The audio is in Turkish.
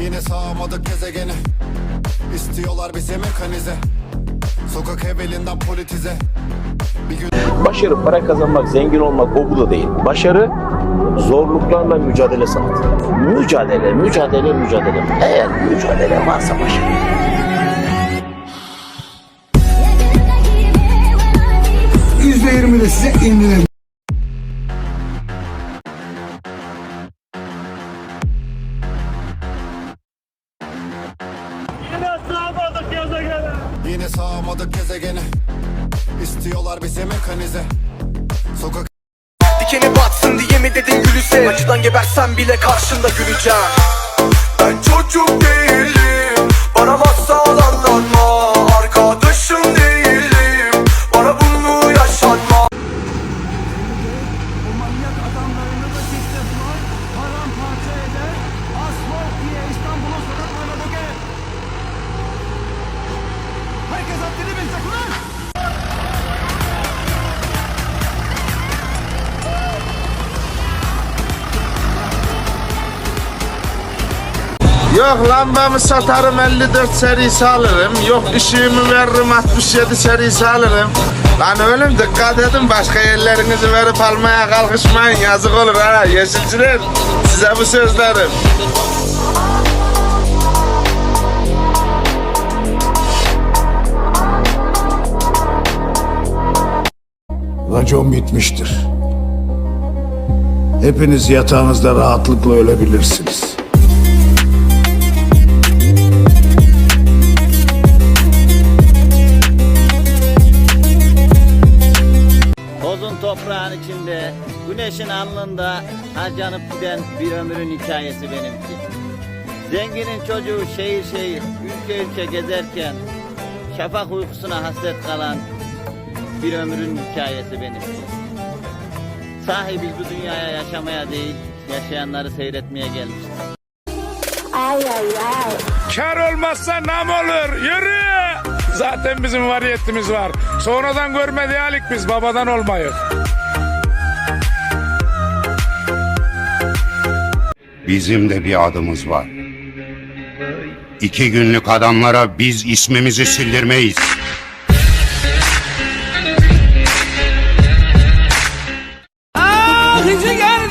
Yine sağamadık gezegeni İstiyorlar bizi mekanize. Sokak evvelinden politize Bir gün Başarı para kazanmak, zengin olmak o bu da değil. Başarı zorluklarla mücadele sanatı. Mücadele, mücadele, mücadele. Eğer mücadele varsa başarı. %20 de size indirelim. Yine sağamadık gezegeni. İstiyorlar bizi mekanize. Sokak Dikeni batsın diye mi dedin gülüse Acıdan gebersen bile karşında güleceğim. Ben çocuk değilim. Bana masal anlatma Yok lambamı satarım 54 serisi alırım. Yok ışığımı veririm 67 serisi alırım. Lan oğlum dikkat edin başka yerlerinizi verip almaya kalkışmayın yazık olur ha yeşilciler. Size bu sözlerim. Racon bitmiştir. Hepiniz yatağınızda rahatlıkla ölebilirsiniz. Tozun toprağın içinde, güneşin alnında harcanıp giden bir ömrün hikayesi benimki. Zenginin çocuğu şehir şehir, ülke ülke gezerken şafak uykusuna hasret kalan bir ömrün hikayesi benimki. Sahi biz bu dünyaya yaşamaya değil, yaşayanları seyretmeye gelmişiz. Ay ay ay. Kar olmazsa nam olur yürü. Zaten bizim variyetimiz var. Sonradan görmedi halik biz babadan olmayız. Bizim de bir adımız var. İki günlük adamlara biz ismimizi sildirmeyiz. Running together.